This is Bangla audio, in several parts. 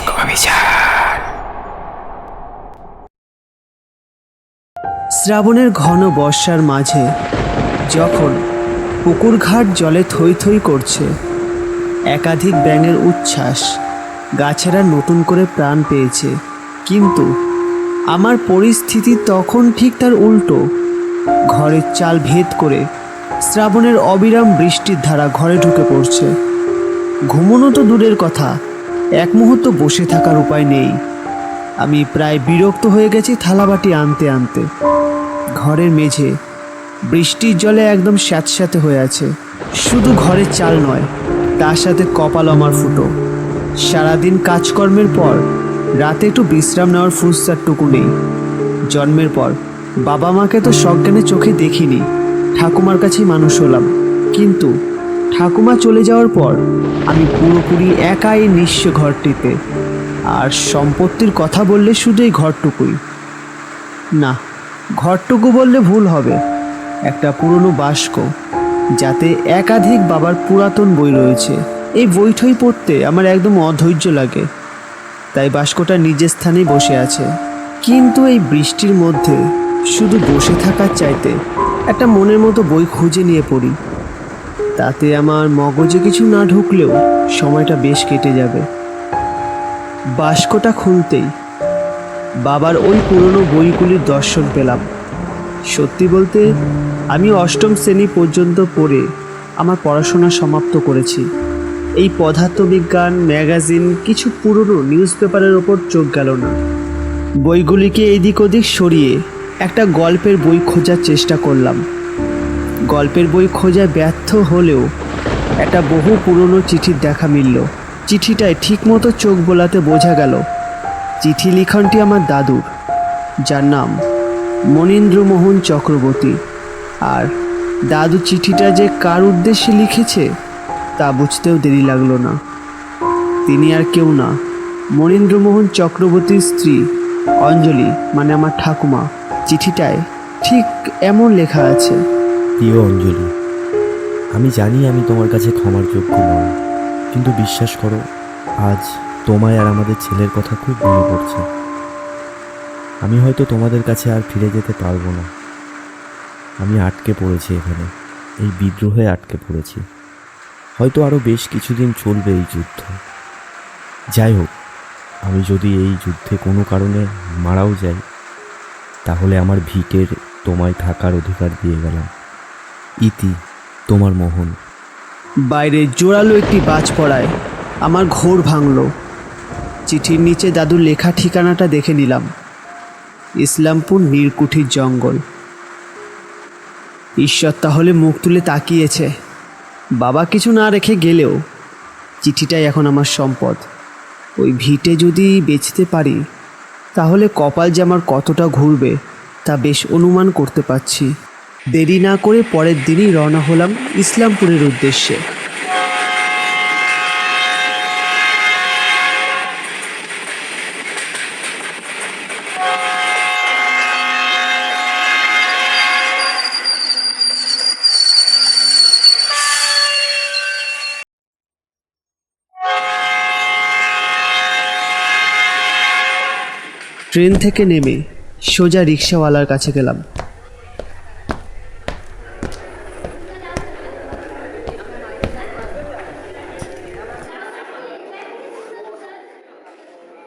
অভিযান। শ্রাবণের ঘন বর্ষার মাঝে যখন পুকুরঘাট জলে থই থই করছে, একাধিক ব্যাঙের উচ্ছ্বাস গাছেরা নতুন করে প্রাণ পেয়েছে। কিন্তু আমার পরিস্থিতি তখন ঠিক তার উল্টো। ঘরের চাল ভেদ করে শ্রাবণের অবিরাম বৃষ্টির ধারা ঘরে ঢুকে পড়ছে। ঘুমনো তো দূরের কথা এক মুহূর্ত বসে থাকার উপায় নেই। আমি প্রায় বিরক্ত হয়ে গেছি থালাবাটি আনতে আনতে। ঘরের মেঝে বৃষ্টির জলে একদম স্যাঁতস্যাঁতে হয়ে আছে। শুধু ঘরের চাল নয়, তার সাথে কপাল আমার ফুটো। সারাদিন কাজকর্মের পর রাতে একটু বিশ্রাম নেওয়ার ফুরসারটুকু নেই। জন্মের পর বাবা মাকে তো সজ্ঞানে চোখে দেখিনি, ঠাকুমার কাছেই মানুষ হলাম। কিন্তু ঠাকুমা চলে যাওয়ার পর আমি পুরোপুরি একাই নিঃস্ব ঘরটিতে। আর সম্পত্তির কথা বললে শুধু এই ঘরটুকুই। না, ঘরটুকু বললে ভুল হবে। একটা পুরনো বাস্ক, যাতে একাধিক বাবার পুরাতন বই রয়েছে। এই বইঠই পড়তে আমার একদম অধৈর্য লাগে। তাই বাস্কটা নিজের স্থানেই বসে আছে। কিন্তু এই বৃষ্টির মধ্যে শুধু বসে থাকার চাইতে একটা মনের মতো বই খুঁজে নিয়ে পড়ি। তাতে আমার মগজে কিছু না ঢুকলেও সময়টা বেশ কেটে যাবে। বাস্কটা খুলতেই বাবার ওই পুরনো বইগুলির দর্শন পেলাম। সত্যি বলতে, আমি অষ্টম শ্রেণি পর্যন্ত পড়ে আমার পড়াশোনা সমাপ্ত করেছি। এই পদার্থবিজ্ঞান, ম্যাগাজিন, কিছু পুরনো নিউজ পেপারের ওপর চোখ গেল না। বইগুলিকে এদিক ওদিক সরিয়ে একটা গল্পের বই খোঁজার চেষ্টা করলাম। গল্পের বই খোঁজা ব্যর্থ হলেও একটা বহু পুরনো চিঠির দেখা মিলল। চিঠিটায় ঠিকমতো চোখ বোলাতে বোঝা গেল, চিঠি লিখনটি আমার দাদুর, যার নাম মনীন্দ্রমোহন চক্রবর্তী। আর দাদু চিঠিটা যে কার উদ্দেশ্যে লিখেছে, তা বুঝতেও দেরি লাগল না। তিনি আর কেউ না, মনীন্দ্রমোহন চক্রবর্তীর স্ত্রী অঞ্জলি মানে আমার ঠাকুমা। চিঠিটায় ঠিক এমন লেখা আছে প্রিয় অঞ্জলি, আমি জানি আমি তোমার কাছে ক্ষমার যোগ্য নয় কিন্তু বিশ্বাস করো, আজ তোমায় আর আমাদের ছেলের কথা খুব মনে পড়ছে। আমি হয়তো তোমাদের কাছে আর ফিরে যেতে পারব না। আমি আটকে পড়েছি এখানে, এই বিদ্রোহে আটকে পড়েছি। হয়তো আরও বেশ কিছুদিন চলবে এই যুদ্ধ। যাই হোক, আমি যদি এই যুদ্ধে কোনো কারণে মারাও যাই, তাহলে আমার ভিটের তোমায় থাকার অধিকার দিয়ে গেলাম। ইতি, তোমার মোহন। বাইরে জোরালো একটি বাজ পড়ায়। আমার ঘোর ভাঙল। চিঠির নিচে দাদুর লেখা ঠিকানাটা দেখে নিলাম। ইসলামপুর নীরকুঠির জঙ্গল। ঈশ্বর তাহলে মুখ তুলে তাকিয়েছে। বাবা কিছু না রেখে গেলেও চিঠিটাই এখন আমার সম্পদ। ওই ভিটে যদি বেচতে পারি, তাহলে কপাল যে আমার কতটা ঘুরবে, তা বেশ অনুমান করতে পারছি। দেরি না করে পরের দিনই রওনা হলাম ইসলামপুরের উদ্দেশ্যে। ট্রেন থেকে নেমে সোজা রিক্সাওয়ালার কাছে গেলাম।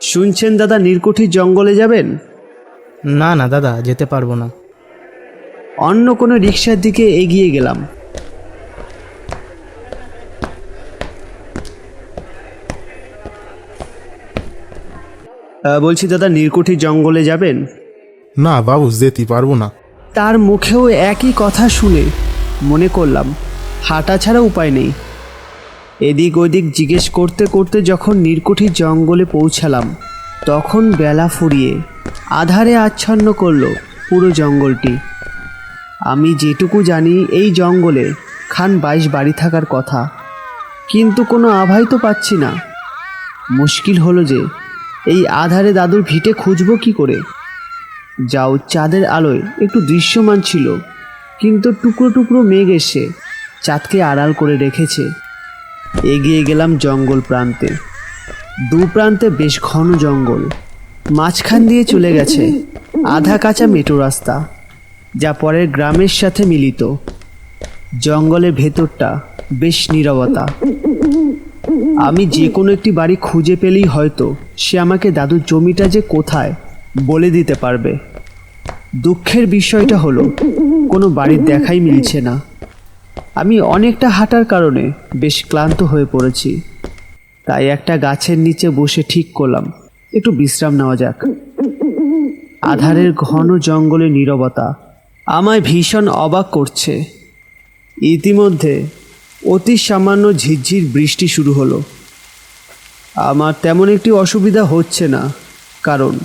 শুনছেন দাদা নীলকুঠির জঙ্গলে যাবেন? না না দাদা যেতে পারব না। অন্য কোনো রিক্সার দিকে এগিয়ে গেলাম। আহ, বলছি দাদা নীলকুঠির জঙ্গলে যাবেন? না বাবু যেতে পারব না। তার মুখেও একই কথা শুনে মনে করলাম হাঁটা ছাড়া উপায় নেই। এদিক ওদিক জিজ্ঞেস করতে করতে যখন নীরকুঠির জঙ্গলে পৌঁছালাম, তখন বেলা ফুরিয়ে আধারে আচ্ছন্ন করল পুরো জঙ্গলটি। আমি যেটুকু জানি, এই জঙ্গলে খান বাইশ বাড়ি থাকার কথা। কিন্তু কোনো আভাই তো পাচ্ছি না। মুশকিল হলো যে, এই আধারে দাদুর ভিটে খুঁজবো কি করে? যাও, চাঁদের আলোয় একটু দৃশ্যমান ছিল, কিন্তু টুকরো টুকরো মেঘ এসে চাঁদকে আড়াল করে রেখেছে। এগিয়ে গেলাম জঙ্গল প্রান্তে। দু প্রান্তে বেশ ঘন জঙ্গল। মাঝখান দিয়ে চলে গেছে আধা কাঁচা মেটো রাস্তা, যা পরের গ্রামের সাথে মিলিত। জঙ্গলের ভেতরটা বেশ নীরবতা। আমি যে কোনো একটি বাড়ি খুঁজে পেলেই হয়তো সে আমাকে দাদুর জমিটা যে কোথায়? বলে দিতে পারবে। দুঃখের বিষয়টা হলো, কোনো বাড়ির দেখাই মিলছে না। আমি অনেকটা হাঁটার কারণে বেশ ক্লান্ত হয়ে পড়েছি। তাই একটা গাছের নিচে বসে ঠিক করলাম। একটু বিশ্রাম নেওয়া যাক। আধারের ঘন জঙ্গলে নীরবতা আমায় ভীষণ অবাক করছে। ইতিমধ্যে অতি সামান্য ঝিরঝির বৃষ্টি শুরু হলো। আমার তেমন একটি অসুবিধা হচ্ছে না, কারণ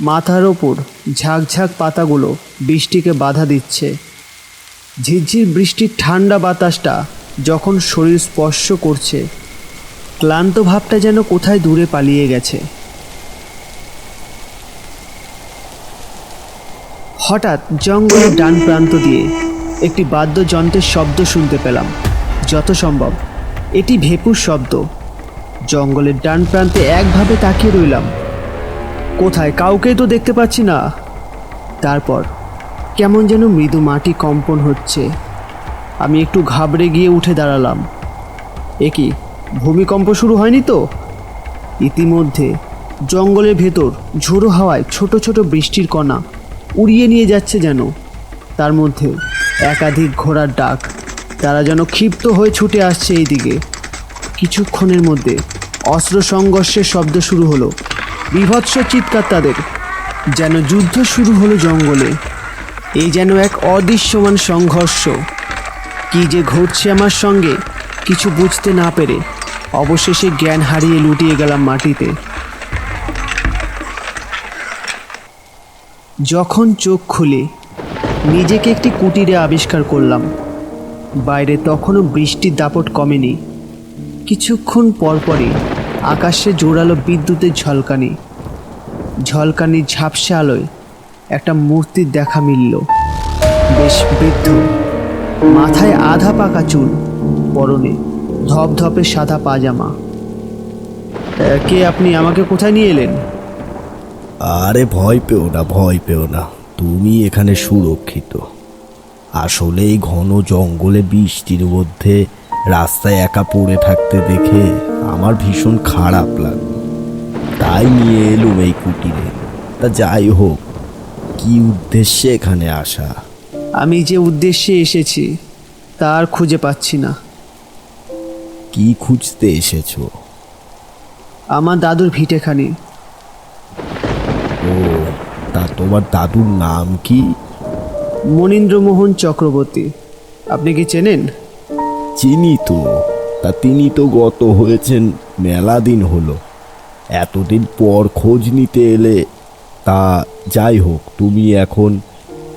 মাথার ওপর ঝাঁকঝাঁক পাতাগুলো বৃষ্টিকে বাধা দিচ্ছে। ঝিরঝির বৃষ্টির ঠান্ডা বাতাসটা যখন শরীর স্পর্শ করছে, ক্লান্ত ভাবটা যেন কোথায় দূরে পালিয়ে গেছে। হঠাৎ জঙ্গলের ডান প্রান্ত দিয়ে একটি বাদ্যযন্ত্রের শব্দ শুনতে পেলাম। যত সম্ভব এটি ভেপুর শব্দ। জঙ্গলের ডান প্রান্তে একভাবে তাকিয়ে রইলাম। কোথায়, কাউকেই তো দেখতে পাচ্ছি না। তারপর কেমন যেন মৃদু মাটি কম্পন হচ্ছে। আমি একটু ঘাবড়ে গিয়ে উঠে দাঁড়ালাম। এ কি, ভূমিকম্প শুরু হয়নি তো? ইতিমধ্যে জঙ্গলের ভেতর ঝোড়ো হাওয়ায় ছোট ছোট বৃষ্টির কণা উড়িয়ে নিয়ে যাচ্ছে যেন। তার মধ্যে একাধিক ঘোড়ার ডাক, তারা যেন ক্ষিপ্ত হয়ে ছুটে আসছে এই দিকে কিছুক্ষণের মধ্যে অস্ত্র সংঘর্ষের শব্দ শুরু হলো। বিভৎস চিৎকার তাদের। যেন যুদ্ধ শুরু হলো জঙ্গলে। এই যেন এক অদৃশ্যমান সংঘর্ষ। কি যে ঘটছে আমার সঙ্গে, কিছু বুঝতে না পেরে অবশেষে জ্ঞান হারিয়ে লুটিয়ে গেলাম মাটিতে। যখন চোখ খুলে, নিজেকে একটি কুটিরে আবিষ্কার করলাম। বাইরে তখনও বৃষ্টির দাপট কমেনি। কিছুক্ষণ পরপরই আকাশে জোরালো বিদ্যুতের ঝলকানি। ঝলকানির ঝাপসা আলোয় একটা মূর্তির দেখা মিলল। বেশ বৃদ্ধ। মাথায় আধা পাকা চুল, পরনে ধপধপে সাদা পাজামা। কে আপনি? আমাকে কোথায় নিয়ে এলেন? আরে ভয় পেও না, ভয় পেও না। তুমি এখানে সুরক্ষিত। আসলে এই ঘন জঙ্গলে বৃষ্টির মধ্যে রাস্তায় একা পড়ে থাকতে দেখে আমার ভীষণ খারাপ লাগল। তাই নিয়ে এলুম এই কুটিরে। তা যাই হোক কি উদ্দেশ্যে এখানে আসা? আমি যে উদ্দেশ্যে এসেছি তার খুঁজে পাচ্ছি না। কি খুঁজতে এসেছ? আমার দাদুর ভিটেখানি। ও তা তোমার দাদুর নাম কি? মনীন্দ্রমোহন চক্রবর্তী। আপনি কি চেনেন? চিনি তো। তা তিনি তো গত হয়েছেন মেলা দিন হলো। এতদিন পর খোঁজ নিতে এলে তা যাই হোক তুমি এখন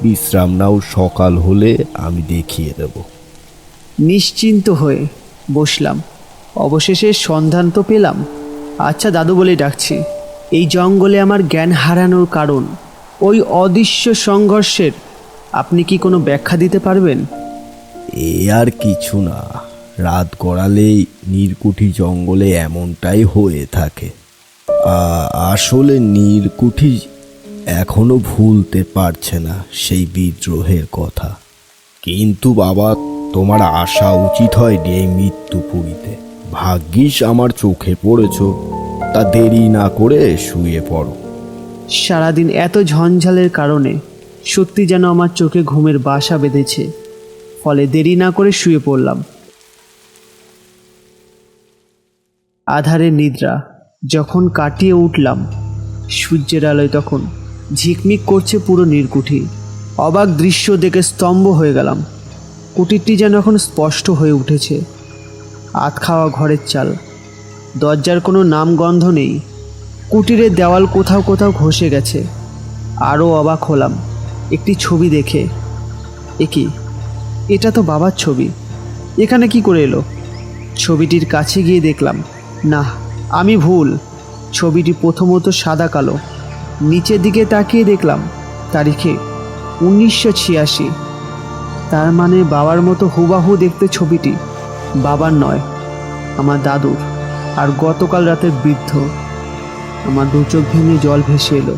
বিশ্রাম নাও সকাল হলে আমি দেখিয়ে দেব। নিশ্চিন্ত হয়ে বসলাম। অবশেষে সন্ধান তো পেলাম। আচ্ছা দাদু বলে ডাকছি। এই জঙ্গলে আমার জ্ঞান হারানোর কারণ ওই অদৃশ্য সংঘর্ষের আপনি কি কোনো ব্যাখ্যা দিতে পারবেন? এ আর কিছু না। রাত গড়ালেই নীরকুঠি জঙ্গলে এমনটাই হয়ে থাকে। আসলে নীরকুঠি এখনও ভুলতে পারছে না সেই বিদ্রোহের কথা। কিন্তু বাবা, তোমার আসা উচিত হয়নি এই মৃত্যুপুরীতে ভাগ্যিস আমার চোখে পড়েছ, তা দেরি না করে শুয়ে পড়ো। সারাদিন এত ঝঞ্ঝালের কারণে সত্যি যেন আমার চোখে ঘুমের বাসা বেঁধেছে। ফলে দেরি না করে শুয়ে পড়লাম। আধারে নিদ্রা যখন কাটিয়ে উঠলাম, সূর্যের আলোয় তখন ঝিকমিক করছে পুরো নীরকুঠি। অবাক দৃশ্য দেখে স্তম্ভ হয়ে গেলাম। কুটিরটি যেন এখন স্পষ্ট হয়ে উঠেছে। আত খাওয়া ঘরের চাল। দরজার কোনো নামগন্ধ নেই। কুটিরের দেওয়াল কোথাও কোথাও ঘষে গেছে। আরও অবাক হলাম। একটি ছবি দেখে। এ কি? এটা তো বাবার ছবি। এখানে কি করে এলো? ছবিটির কাছে গিয়ে দেখলাম না আমি ভুল। ছবিটি প্রথমত সাদা কালো। নিচের দিকে তাকিয়ে দেখলাম তারিখে উনিশশো ছিয়াশি। তার মানে বাবার মতো হুবাহু দেখতে ছবিটি। বাবার নয়, আমার দাদুর। আর গতকাল রাতের বৃদ্ধ। আমার দু চোখ ভেঙে জল ভেসে এলো।